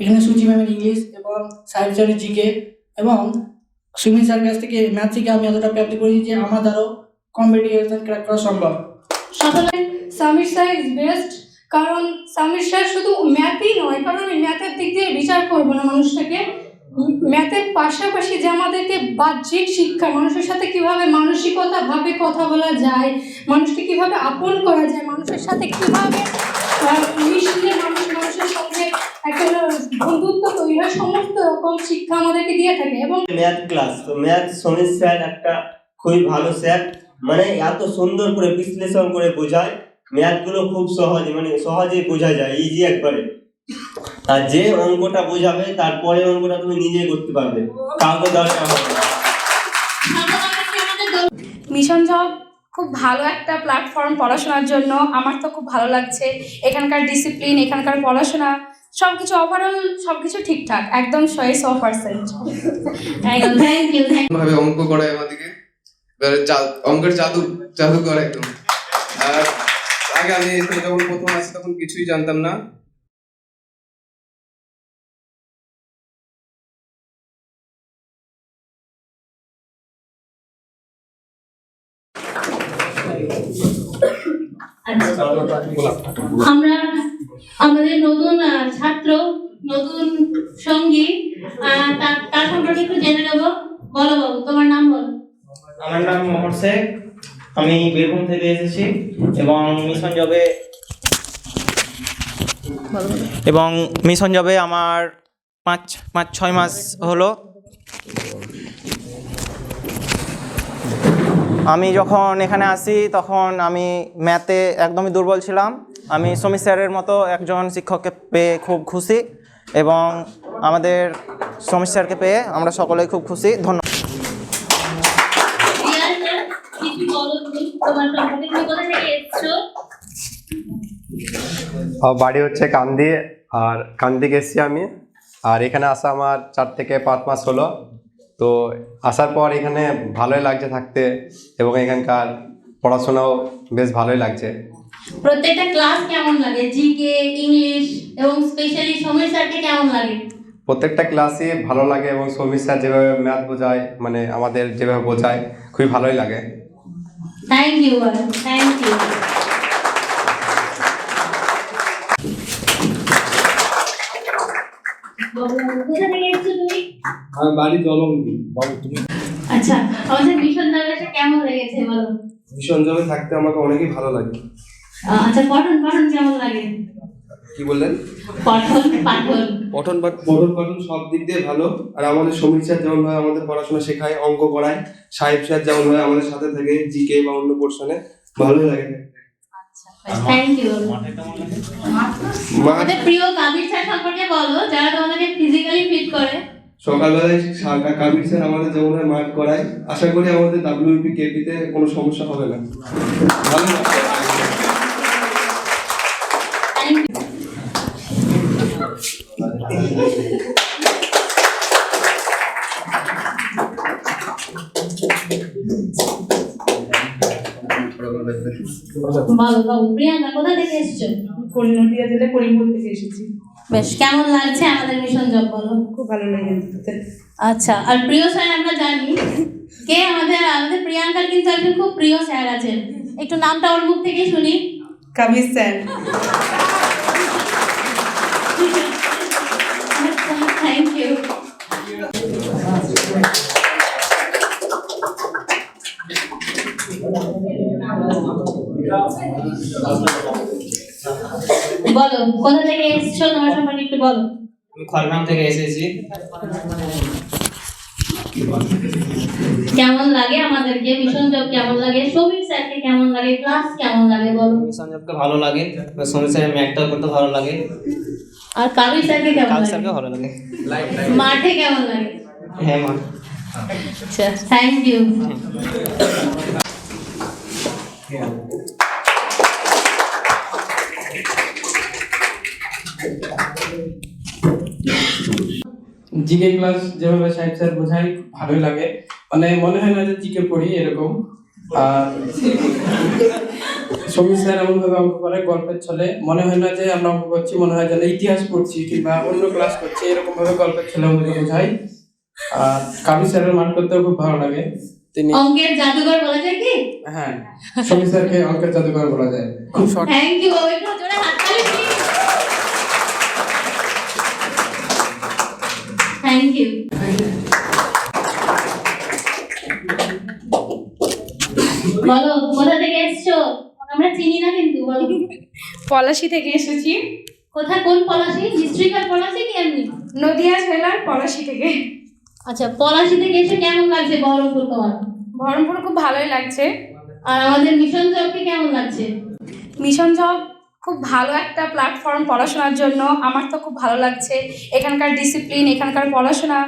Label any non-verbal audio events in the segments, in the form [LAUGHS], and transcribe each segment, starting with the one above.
এখানে সুচি ম্যামের ইংলিশ এবং সাহেব স্যারের জিকে এবং সুমিত স্যার কাছ থেকে ম্যাথ থেকে আমি এতটা প্র্যাকটিস করেছি যে আমার দ্বারাও কম্পিটিশন ক্র্যাক করা সম্ভব। সকলে সামির স্যার ইজ বেস্ট কারণ সামির স্যার শুধু ম্যাথই নয়, কারণ আমি ম্যাথের দিক দিয়ে বিচার করব না মানুষটাকে। ম্যাথের পাশাপাশি যে আমাদেরকে বাহ্যিক শিক্ষা, মানুষের সাথে কীভাবে মানসিকতা ভাবে কথা বলা যায়, মানুষকে কীভাবে আপন করা যায়, মানুষের সাথে কীভাবে মিশলে মানুষ মানুষের সঙ্গে একটা বন্ধুত্ব তৈরি হয় সমস্ত রকম শিক্ষা আমাদেরকে দিয়ে থাকে এবং ম্যাথ ক্লাস তো ম্যাথ সমীর স্যার একটা খুবই ভালো স্যার মানে এত সুন্দর করে বিশ্লেষণ করে বোঝায় ম্যাথগুলো খুব সহজ মানে সহজে বোঝা যায় ইজি একবারে। আর যে অঙ্কটা বোঝাবে তারপরে অঙ্কটা তুমি নিজে করতে পারবে কাউকে দরকার হবে না। মিশন জব খুব ভালো একটা প্ল্যাটফর্ম পড়াশোনার জন্য আমার তো খুব ভালো লাগছে। এখানকার ডিসিপ্লিন এখানকার পড়াশোনা সব কিছু ওভারঅল সব কিছু ঠিকঠাক একদম শয়ে শ পার্সেন্ট থ্যাংক ইউ ভাবে অঙ্ক করায় আমাদেরকে। এবারে অঙ্কের জাদু জাদু করে একদম। আর আগে আমি যখন প্রথম আসি তখন কিছুই জানতাম না। আমরা আমাদের নতুন ছাত্র, নতুন সঙ্গী তার সম্পর্কে একটু জেনে নেব। বলো বাবু, তোমার নাম বলো। আমার নাম মোহর শেখ। আমি বীরভূম থেকে এসেছি এবং মিশন জবে এবং মিশন জবে আমার পাঁচ পাঁচ, ছয় মাস হলো। আমি যখন এখানে আসি তখন আমি ম্যাথে একদমই দুর্বল ছিলাম। আমি সমীর স্যারের মতো একজন শিক্ষককে পেয়ে খুব খুশি এবং আমাদের সমীর স্যারকে পেয়ে আমরা সকলেই খুব খুশি। ধন্যবাদ বাড়ি হচ্ছে কান্দি, আর কান্দি এসেছি আমি। আর এখানে আসা আমার চার থেকে পাঁচ মাস হলো। তো আসার পর এখানে ভালোই লাগছে থাকতে এবং এখানকার পড়াশোনাও বেশ ভালোই লাগছে। প্রত্যেকটা ক্লাস কেমন লাগে? জিকে ইংলিশ এবং স্পেশালি সমীর স্যারকে কেমন লাগে? প্রত্যেকটা ক্লাসে ভালো লাগে এবং সমীর স্যার যেভাবে ম্যাথ বোঝায় মানে আমাদের যেভাবে বোঝায় খুবই ভালোই লাগে। থ্যাংক ইউ থ্যাংক ইউ আচ্ছা আমাদের মিশন জায়গাটা কেমন লেগেছে বলো? মিশন জবে থাকতে আমাকে অনেকই ভালো লাগে। আচ্ছা পঠন পাঠন কেমন লাগে? কি বললেন? পঠন পাঠন। পঠন পাঠ পঠন পাঠন সব দিক দিয়ে ভালো। আর আমাদের সমীর স্যার যেমন ভাবে আমাদের পড়াশোনা শেখায় অঙ্ক করায় সাহেব স্যার যেমন ভাবে আমাদের সাথে থাকে জিকে বা অন্য পোর্শনে ভালোই লাগে। মাঠ আমাদের প্রিয় কাবির স্যার সম্পর্কে বলো যারা তোমাদেরকে ফিজিক্যালি ফিট করে। সকালবেলায় কাবির স্যার আমাদের যেমন মাঠ করায় আশা করি আমাদের ডাব্লিউপি কেপিতে কোনো সমস্যা হবে না। ভালো বলো প্রিয়াঙ্কা কোথা থেকে এসছো? নদিয়া করিমপুর থেকে এসেছি। বেশ কেমন লাগছে আমাদের মিশন জব বলো? খুব ভালো লেগেছে আচ্ছা আর প্রিয় স্যার আমরা জানি কে আমাদের আমাদের প্রিয়াঙ্কার কিন্তু একজন খুব প্রিয় স্যার আছেন। একটু নামটা ওর মুখ থেকে শুনি। কাবির স্যার [LAUGHS] থ্যাংক ইউ বলো কোথা থেকে এসছো? তোমার সম্পর্কে একটু বলো। আমি খড়গ্রাম থেকে এসেছি। কেমন লাগে আমাদেরকে? মিশন জব কেমন লাগে? সমীর স্যারকে কেমন লাগে? ক্লাস কেমন লাগে বলো? মিশন জবকে ভালো লাগে সমীর স্যারের ম্যাথটা করতে ভালো লাগে। আর কাবির স্যারকে কেমন লাগে? স্যারকে ভালো লাগে। মাঠে কেমন লাগে? হ্যাঁ মা আচ্ছা থ্যাংক ইউ জিকে ক্লাস যেভাবে সাহেব স্যার বোঝায় ভালোই লাগে। মানে মনে হয় না যে জিকে পড়ি এরকম। আর সমীর স্যার এমনভাবে অঙ্ক করে গল্পের ছলে। মনে হয় না যে আমরা অঙ্ক করছি মনে হয় যেন ইতিহাস পড়ছি কিংবা অন্য ক্লাস করছি এরকম ভাবে গল্পের ছলে আমাদেরকে বোঝায়। আর কাবি স্যারের মান করতেও খুব ভালো লাগে। তিনি অঙ্কের জাদুঘর বলা যায় কি? হ্যাঁ সমীর স্যারকে অঙ্কের জাদুকর বলা যায়। খুব শর্ট। থ্যাংক ইউ বাবু একটু জোরে হাততালি থ্যাংক ইউ বলো কোথা থেকে এসছো? আমরা চিনি না কিন্তু বলো। পলাশি থেকে এসেছি। কোথায় কোন পলাশি? ডিস্ট্রিক্টের পলাশি কি এমনি? নদিয়া জেলার পলাশি থেকে। আচ্ছা পলাশি থেকে এসে কেমন লাগছে বহরমপুর তোমার? বহরমপুর খুব ভালোই লাগছে। আর আমাদের মিশন জবকে কেমন লাগছে? মিশন জব খুব ভালো একটা প্ল্যাটফর্ম পড়াশোনার জন্য। আমার তো খুব ভালো লাগছে। এখানকার ডিসিপ্লিন এখানকার পড়াশোনা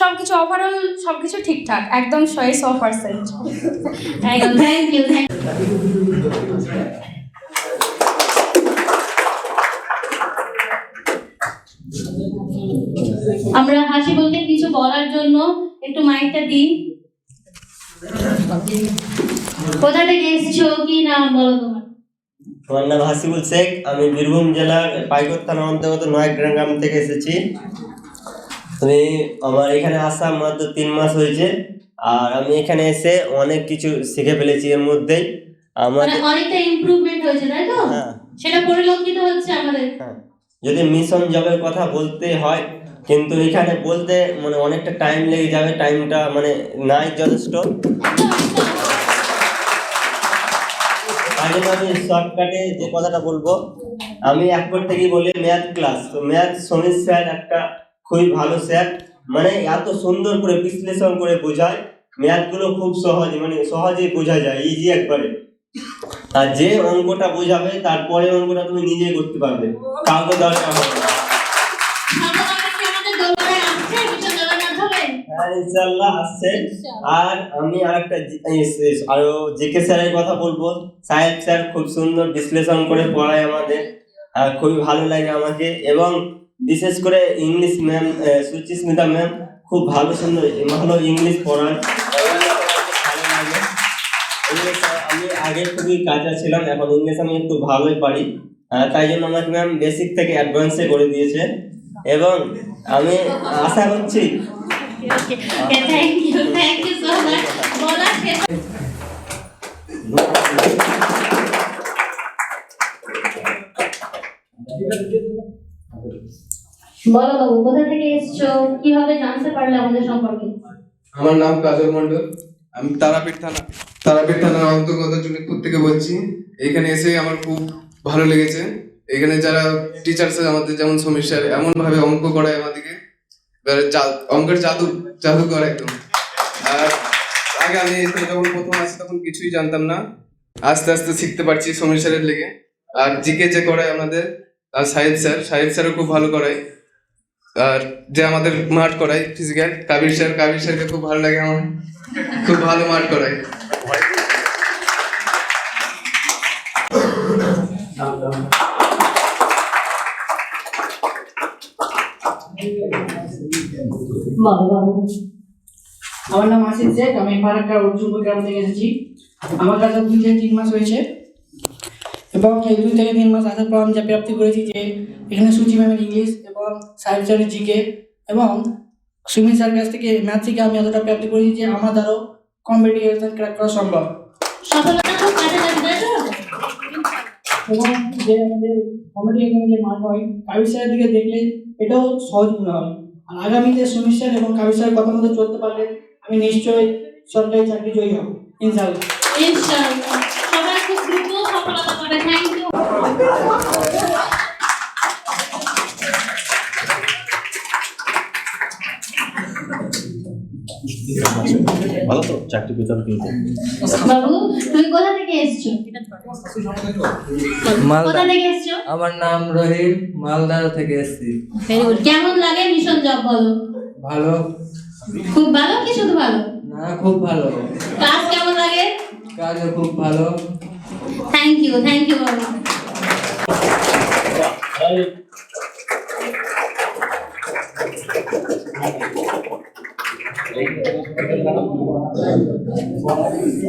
সব কিছু ওভারঅল সব কিছু ঠিকঠাক একদম শয়ে শ পার্সেন্ট থ্যাংক ইউ আমরা হাসি বলতে কিছু বলার জন্য একটু মাইকটা দিই। কোথা থেকে এসেছ? কি নাম বলো তোমার? আমার নাম হাসিবুল শেখ আমি বীরভূম জেলার পাইকর থানার অন্তর্গত নয়াগ্রাম গ্রাম থেকে এসেছি। আমি আমার এখানে আসা মাত্র তিন মাস হয়েছে আর আমি এখানে এসে অনেক কিছু শিখে ফেলেছি এর মধ্যেই। আমার অনেকটা ইমপ্রুভমেন্ট হয়েছে তাই তো? হ্যাঁ। সেটা পরিলক্ষিত হচ্ছে আমাদের। যদি মিশন জবের কথা বলতে হয় কিন্তু এখানে বলতে মানে অনেকটা টাইম লেগে যাবে টাইমটা মানে নাই যথেষ্ট। জন্য আমি শর্টকাটে যে কথাটা বলব, আমি একবার থেকেই বলি ম্যাথ ক্লাস তো ম্যাথ সমীর স্যার একটা খুবই ভালো স্যার। মানে এত সুন্দর করে বিশ্লেষণ করে বোঝায়। ম্যাথগুলো খুব সহজে মানে সহজেই বোঝা যায় ইজি একবারে। আর যে অঙ্কটা বোঝাবে, তারপরে অঙ্কটা তুমি নিজেই করতে পারবে। কাউকে দরকার হবে ছাত্রছাত্রীরা কি আমাদের দরবারে আসছে মিশন জবের মাধ্যমে হ্যাঁ ইনশাল্লাহ আসছে আর আমি আরেকটা আরও জেকে স্যারের কথা বলব। সাহেব স্যার খুব সুন্দর বিশ্লেষণ করে পড়ায় আমাদের। আর খুবই ভালো লাগে আমাকে। এবং বিশেষ করে ইংলিশ ম্যাম সুচিস্মিতা ম্যাম খুব ভালো সুন্দর ভালো ইংলিশ পড়ান ভালো লাগে। আমি আগে খুবই কাঁচা ছিলাম এখন ইংলিশ আমি একটু ভালোই পারি। তাই জন্য আমাকে ম্যাম বেসিক থেকে অ্যাডভান্সে করে দিয়েছে। এবং আমি আশা করছি okay thank you thank you so much বলার বলো বাবু কোথা থেকে এসছো? কীভাবে জানতে পারলে আমাদের সম্পর্কে? আমার নাম কাজল মন্ডল আমি তারাপীঠ থানা তারাপীঠ থানার অন্তর্গত জুনিপুর থেকে বলছি। এখানে এসে আমার খুব ভালো লেগেছে। এখানে যারা টিচার্স আমাদের যেমন সমীর স্যার এমন ভাবে অঙ্ক করায় আমাদেরকে। অঙ্কের জাদু জাদুকর একদম। আর আগে আমি যখন প্রথম আসি তখন কিছুই জানতাম না। আস্তে আস্তে শিখতে পারছি সমীর স্যারের লেগে। আর জিকে যে করায় আমাদের, আর সাহিদ স্যার সাহিদ স্যারও খুব ভালো করায়। আর যে আমাদের মাঠ করায় ফিজিক্যাল কাবির স্যার, কাবির স্যারকে খুব ভালো লাগে আমার। খুব ভালো মাঠ করায়। বলো বাবু আমার নাম আসিফ শেখ আমি ফারাক্কা অর্জুনপুর গ্রাম থেকে এসেছি। আমার কাছে দুই থেকে তিন মাস হয়েছে। এবং এই দুই থেকে তিন মাস আসার পর আমি যা প্রাপ্তি করেছি যে এখানে সুচি ম্যামের ইংলিশ এবং সাহেব স্যারের জিকে এবং সুমিত স্যার কাছ থেকে ম্যাথ থেকে আমি এতটা প্রাপ্তি করেছি যে আমার দ্বারাও কম্পিটিভ এক্সাম ক্র্যাক করা সম্ভব। এবং যে আমাদের এখানে যে মাঠ হয় কাবির স্যারের দিকে দেখলে এটাও সহজ মনে হয়। আগামীতে সুমিত স্যার এবং স্যারের কথা মতো চলতে পারলে আমি নিশ্চয়ই সরকারি চাকরি জয়ী হব ইনশাআল্লাহ। সবাই খুব দ্রুত সফলতা পাবে। থ্যাংক ইউ ভালো তো? চাকরি কিন্তু। বাবু তুমি কোথা থেকে এসছো? কোথা থেকে এসছো? আমার নাম রহিম মালদা থেকে এসেছি। ভেরি গুড কেমন লাগে মিশন জব বলো? ভালো। খুব ভালো কি শুধু ভালো? না খুব ভালো। ক্লাস কেমন লাগে? কাজও খুব ভালো। থ্যাংক ইউ থ্যাংক ইউ বাবু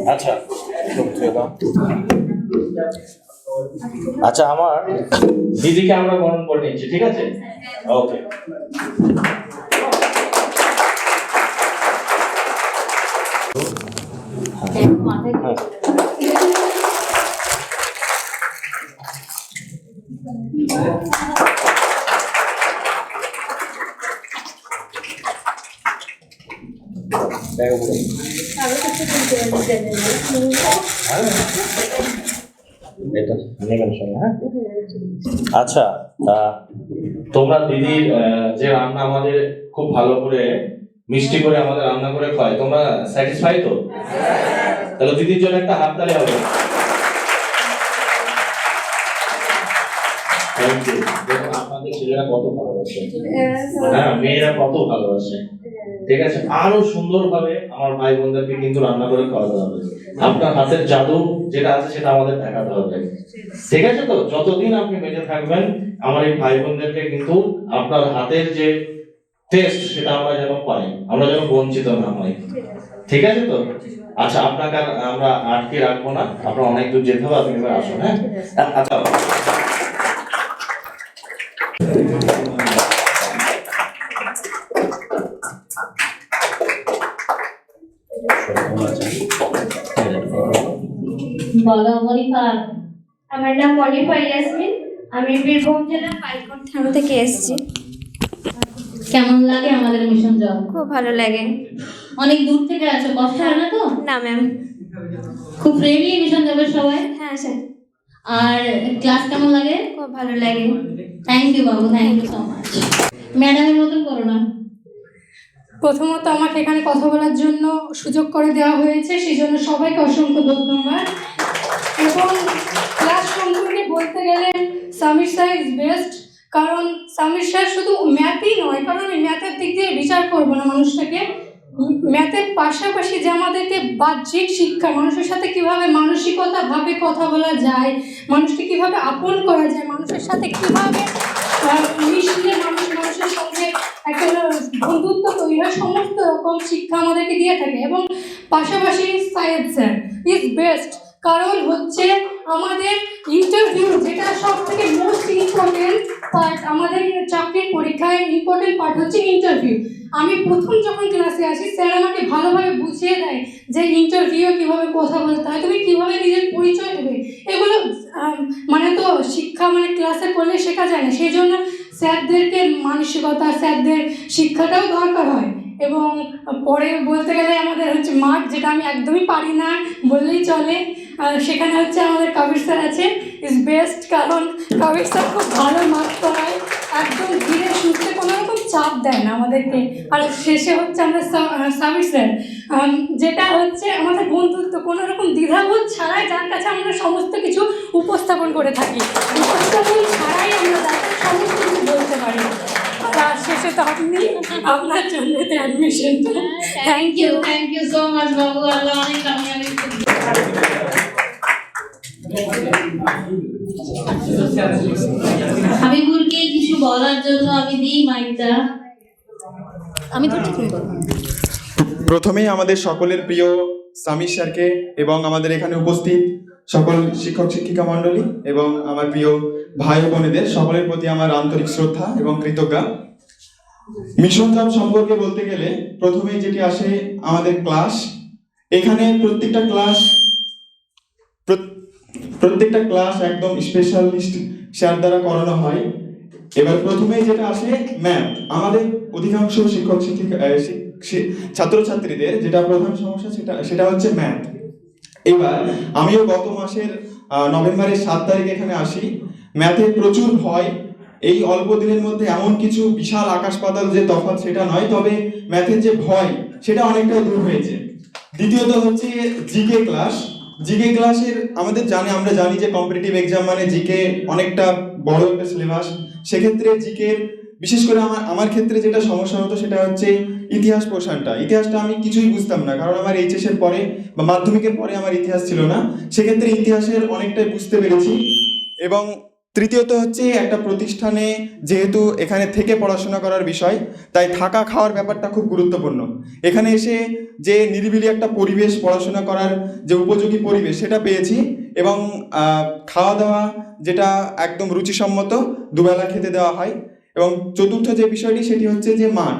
আচ্ছা। আচ্ছা আমার দিদিকে আমরা বরণ করে নিচ্ছি ঠিক আছে? ওকে এটা নেবেন সঙ্গে হ্যাঁ? আচ্ছা তোমরা দিদির আহ, যে রান্না আমাদের খুব ভালো করে মিষ্টি করে আমাদের রান্না করে খায় তোমরা স্যাটিসফাই তো? তাহলে দিদির জন্য একটা হাততালি হবে। আপনাদের ছেলেরা কত ভালোবাসে। হ্যাঁ মেয়েরা কত ভালোবাসে। ঠিক আছে? আরও সুন্দরভাবে আমার ভাই বোনদেরকে কিন্তু রান্না করে খাওয়াতে হবে। আপনার হাতের জাদু যেটা আছে সেটা আমাদের দেখাতে হবে। ঠিক আছে তো? যতদিন আপনি বেঁচে থাকবেন, আমার এই ভাই বোনদেরকে কিন্তু আপনার হাতের যে টেস্ট সেটা আমরা যেন পাই, আমরা যেন বঞ্চিত না হই। ঠিক আছে তো? আচ্ছা আপনাকে আমরা আটকে রাখব না। আপনার অনেক দূর যেতে হবে, আপনি আসুন হ্যাঁ? আচ্ছা বলো মনিফার আমার নাম মনিফা ইয়াসমিন। আমি বীরভূম জেলার পাইকন থানা থেকে এসেছি। কেমন লাগে আমাদের মিশন জব খুব ভালো লাগে। অনেক দূর থেকে আছো কষ্ট হয় না তো? না ম্যাম খুব ফ্রেন্ডলি মিশন জবের সবাই। হ্যাঁ স্যার। আর ক্লাস কেমন লাগে? খুব ভালো লাগে। থ্যাংক ইউ বাবু থ্যাংক ইউ সো মাচ ম্যাডামের মতন করো না। প্রথমত আমাকে এখানে কথা বলার জন্য সুযোগ করে দেওয়া হয়েছে সেই জন্য সবাইকে অসংখ্য ধন্যবাদ। এবং ক্লাস সম্পর্কে বলতে গেলে সামির স্যার ইজ বেস্ট কারণ সামির স্যার শুধু ম্যাথই নয়, কারণ আমি ম্যাথের দিক দিয়ে বিচার করব না মানুষটাকে। ম্যাথের পাশাপাশি যে আমাদেরকে বাহ্যিক শিক্ষা, মানুষের সাথে কীভাবে মানসিকতা ভাবে কথা বলা যায়, মানুষকে কীভাবে আপন করা যায়, মানুষের সাথে কীভাবে মিশলে মানুষ, মানুষের সঙ্গে একটা বন্ধুত্ব তৈরি হয়, সমস্ত রকম শিক্ষা আমাদেরকে দিয়ে থাকে। এবং পাশাপাশি সায়েদ স্যার ইজ বেস্ট কারণ হচ্ছে আমাদের ইন্টারভিউ যেটা সব থেকে মোস্ট ইম্পর্টেন্ট পার্ট আমাদের চাকরির পরীক্ষায় ইম্পর্টেন্ট পার্ট হচ্ছে ইন্টারভিউ আমি প্রথম যখন ক্লাসে আসি স্যার আমাকে ভালোভাবে বুঝিয়ে দেয় যে ইন্টারভিউ কীভাবে কথা বলতে হয়, তুমি কীভাবে নিজের পরিচয় দেবে। এগুলো মানে তো শিক্ষা মানে ক্লাসে করলে শেখা যায় না, সেই জন্য স্যারদেরকে মানসিকতা, স্যারদের শিক্ষাটাও দরকার হয়। এবং পরে বলতে গেলে আমাদের হচ্ছে মাঠ, যেটা আমি একদমই পারি না বললেই চলে। সেখানে হচ্ছে আমাদের কবির স্যার আছে। ইজ বেস্ট কারণ কবির স্যার খুব ভালো মাঠ হয় একদম ধীরে সুস্থে কোনো রকম চাপ দেয় না আমাদেরকে। আর শেষে হচ্ছে আমাদের সাবির স্যার। যেটা হচ্ছে আমাদের বন্ধুত্ব, কোনো রকম দ্বিধাবোধ ছাড়াই যার কাছে আমরা সমস্ত কিছু উপস্থাপন করে থাকি। উপস্থাপন ছাড়াই আমরা তাকে সমস্ত কিছু বলতে পারি শেষে তো আপনি? আপনার জন্য অ্যাডমিশনটা thank you thank you so much বাবু আল্লাহ অনেক কামিয়াবি করুন। হাবিবুরকে কিছু বলার জন্য আমি দিই মাইকটা। আমি তো ঠিক প্রথমেই আমাদের সকলের প্রিয় সামির স্যারকে এবং আমাদের এখানে উপস্থিত সকল শিক্ষক শিক্ষিকা মণ্ডলী এবং আমার প্রিয় ভাই ও বোনেদের সকলের প্রতি আমার আন্তরিক শ্রদ্ধা এবং কৃতজ্ঞতা। মিশন জব সম্পর্কে বলতে গেলে প্রথমেই যেটি আসে আমাদের ক্লাস, এখানে প্রত্যেকটা ক্লাস প্রত্যেকটা ক্লাস একদম স্পেশালিস্ট স্যার দ্বারা করানো হয়। এবার প্রথমেই যেটা আসে ম্যাথ আমাদের অধিকাংশ শিক্ষক, শিক্ষিকা ছাত্রছাত্রীদের যেটা প্রধান সমস্যা সেটা সেটা হচ্ছে ম্যাথ এবার আমিও গত মাসের নভেম্বরের সাত তারিখ এখানে আসি। ম্যাথে প্রচুর ভয় এই অল্প দিনের মধ্যে এমন কিছু বিশাল আকাশ পাতাল যে তফাৎ সেটা নয়, তবে ম্যাথের যে ভয়, সেটা অনেকটাই দূর হয়েছে। দ্বিতীয়ত হচ্ছে জিকে ক্লাস। জিকে ক্লাসের আমাদের জানি, আমরা জানি যে কম্পিটিটিভ এক্সাম মানে জিকে অনেকটা বড় একটা সিলেবাস সেক্ষেত্রে জিকের, বিশেষ করে আমার আমার ক্ষেত্রে যেটা সমস্যা হতো সেটা হচ্ছে ইতিহাস পোর্শনটা। ইতিহাসটা আমি কিছুই বুঝতাম না, কারণ আমার এইচএস এর পরে বা মাধ্যমিকের পরে আমার ইতিহাস ছিল না। সেক্ষেত্রে ইতিহাসের অনেকটাই বুঝতে পেরেছি। এবং তৃতীয়ত হচ্ছে একটা প্রতিষ্ঠানে যেহেতু এখানে থেকে পড়াশোনা করার বিষয়, তাই থাকা খাওয়ার ব্যাপারটা খুব গুরুত্বপূর্ণ। এখানে এসে যে নিরিবিলি একটা পরিবেশ পড়াশোনা করার যে উপযোগী পরিবেশ, সেটা পেয়েছি এবং খাওয়া দাওয়া যেটা একদম রুচিসম্মত দুবেলা খেতে দেওয়া হয় এবং চতুর্থ যে বিষয়টি, সেটি হচ্ছে যে মাঠ।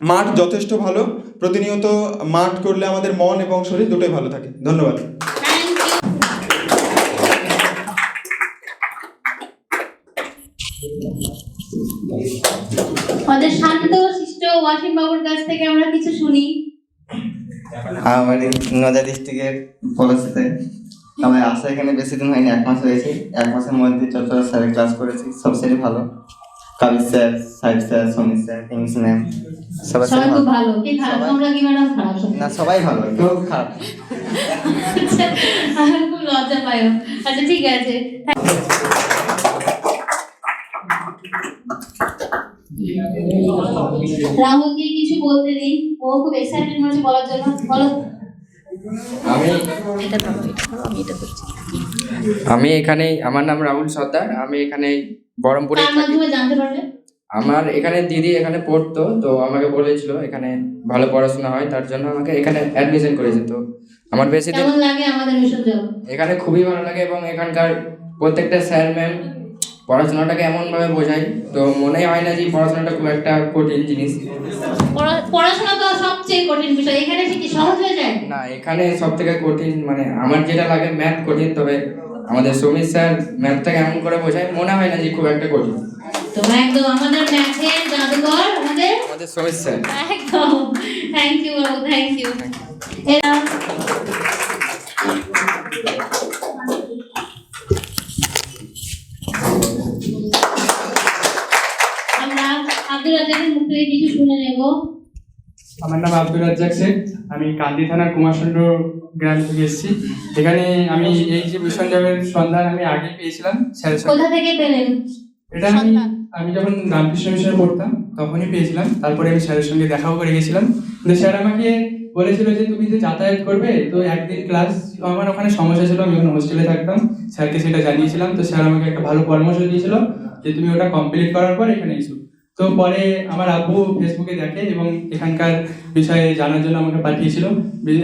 মাঠ যথেষ্ট ভালো, প্রতিনিয়ত মাঠ করলে আমাদের মন এবং শরীর দুটোই ভালো থাকে। ধন্যবাদ। আমাদের শান্ত শিষ্ট ওয়াসিম বাবুর কাছ থেকে আমরা কিছু শুনি। আমার নদিয়া ডিস্ট্রিক্টের পলাশিতে আমার আসা এখানে বেশি দিন হয়নি এক মাস হয়েছে। এক মাসের মধ্যে যত স্যারের ক্লাস করেছি সব স্যারই ভালো। Kabir sir Sahib sir Samir sir English ma'am সবাই খুব ভালো। ভালো। কি খারাপ? তোমরা কি ম্যাডাম খারাপ? না সবাই ভালো কেউ খারাপ। আচ্ছা, আমার খুব লজ্জা পাইও। আচ্ছা ঠিক আছে। রাহুলকে কিছু বলতে ও খুব এক্সাইটেড হচ্ছে বলার জন্য। বলো। আমি আমি এখানে আমার নাম রাহুল সর্দার। আমি এখানে বহরমপুরে থাকি। জানতে পারবে আমার এখানে দিদি এখানে পড়তো তো আমাকে বলেছিল এখানে ভালো পড়াশোনা হয় তার জন্য আমাকে এখানে অ্যাডমিশন করেছে তো আমার বেশি দিন লাগে আমাদের এখানে খুবই ভালো লাগে এবং এখানকার প্রত্যেকটা স্যার ম্যাম পড়াশোনাটাকে এমনভাবে বোঝায় তো মনে হয় না যে পড়াশোনাটা খুব একটা কঠিন জিনিস। পড়া- পড়াশোনা তো সবচেয়ে কঠিন বিষয় এখানে কি সহজ হয়ে যায়? না এখানে সব থেকে কঠিন মানে আমার যেটা লাগে ম্যাথ কঠিন তবে আমাদের সমীর স্যার ম্যাথটাকে এমন করে বোঝায় মনে হয় না যে খুব একটা কঠিন। তো একদম আমাদের ম্যাথের জাদুকর আমাদের? আমাদের সমীর স্যার। একদম থ্যাংক ইউ থ্যাংক ইউ এরা আব্দুল রাজাকের মুখ থেকে কিছু শুনে নেব। আমার নাম আব্দুল রাজ্জাক শেখ। আমি কান্দি থানার কুমারচন্দ্র গ্রাম থেকে এসেছি। এখানে আমি এই যে মিশন সন্ধান আমি আগে পেয়েছিলাম কোথা থেকে পেলেন? এটা আমি আমি যখন রামকৃষ্ণ মিশনে পড়তাম তখনই পেয়েছিলাম। তারপরে আমি স্যারের সঙ্গে দেখাও করে গেছিলাম। কিন্তু স্যার আমাকে বলেছিল যে তুমি যে যাতায়াত করবে তো একদিন ক্লাস আমার ওখানে সমস্যা ছিল আমি যখন হোস্টেলে থাকতাম স্যারকে সেটা জানিয়েছিলাম। তো স্যার আমাকে একটা ভালো পরামর্শ দিয়েছিল যে তুমি ওটা কমপ্লিট করার পর এখানে এসো। তো পরে আমার আব্বু ফেসবুকে দেখে এবং এখানকার বিষয়ে জানার জন্য আমাকে পাঠিয়েছিল।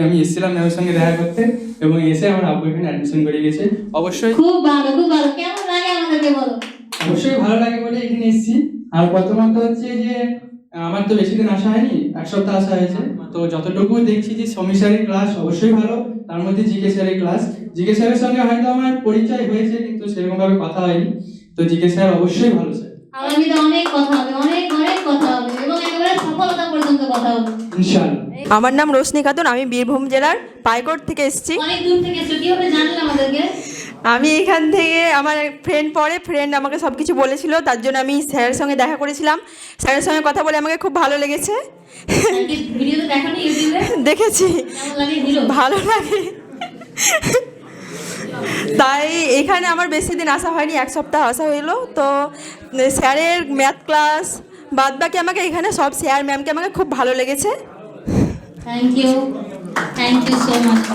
আমি এসেছিলাম ম্যামের সঙ্গে দেখা করতে এবং এসে আমার আব্বু এখানে অ্যাডমিশন করে গেছে অবশ্যই খুব ভালো খুব ভালো। কেমন লাগে আমাদেরকে বলো? অবশ্যই ভালো লাগে বলে এখানে এসেছি। আর প্রথমত হচ্ছে যে আমার তো বেশি দিন আসা হয়নি এক সপ্তাহ আসা হয়েছে। তো যতটুকু দেখছি যে সমী স্যারের ক্লাস অবশ্যই ভালো তার মধ্যে জিকে স্যারের ক্লাস জিকে স্যারের সঙ্গে হয়তো আমার পরিচয় হয়েছে কিন্তু সেরকমভাবে কথা হয়নি। তো জিকে স্যার অবশ্যই ভালো স্যার। আগামীতে অনেক কথা হবে অনেক অনেক কথা হবে এবং একেবারে সফলতা পর্যন্ত কথা হবে। আমার নাম রোশনি খাতুন আমি বীরভূম জেলার পাইকোট থেকে এসেছি। অনেক দূর থেকে এসছো কীভাবে জানলে আমাদেরকে? আমি এখান থেকে আমার ফ্রেন্ড পরে ফ্রেন্ড আমাকে সব কিছু বলেছিল তার জন্য আমি স্যারের সঙ্গে দেখা করেছিলাম। স্যারের সঙ্গে কথা বলে আমাকে খুব ভালো লেগেছে। দেখেছি। ভালো লাগে। তাই এখানে আমার বেশি দিন আসা হয়নি, এক সপ্তাহ আসা হইল। তো, স্যারের ম্যাথ ক্লাস বাদ বাকি আমাকে এখানে সব স্যার ম্যামকে আমাকে খুব ভালো লেগেছে। Thank you thank you so much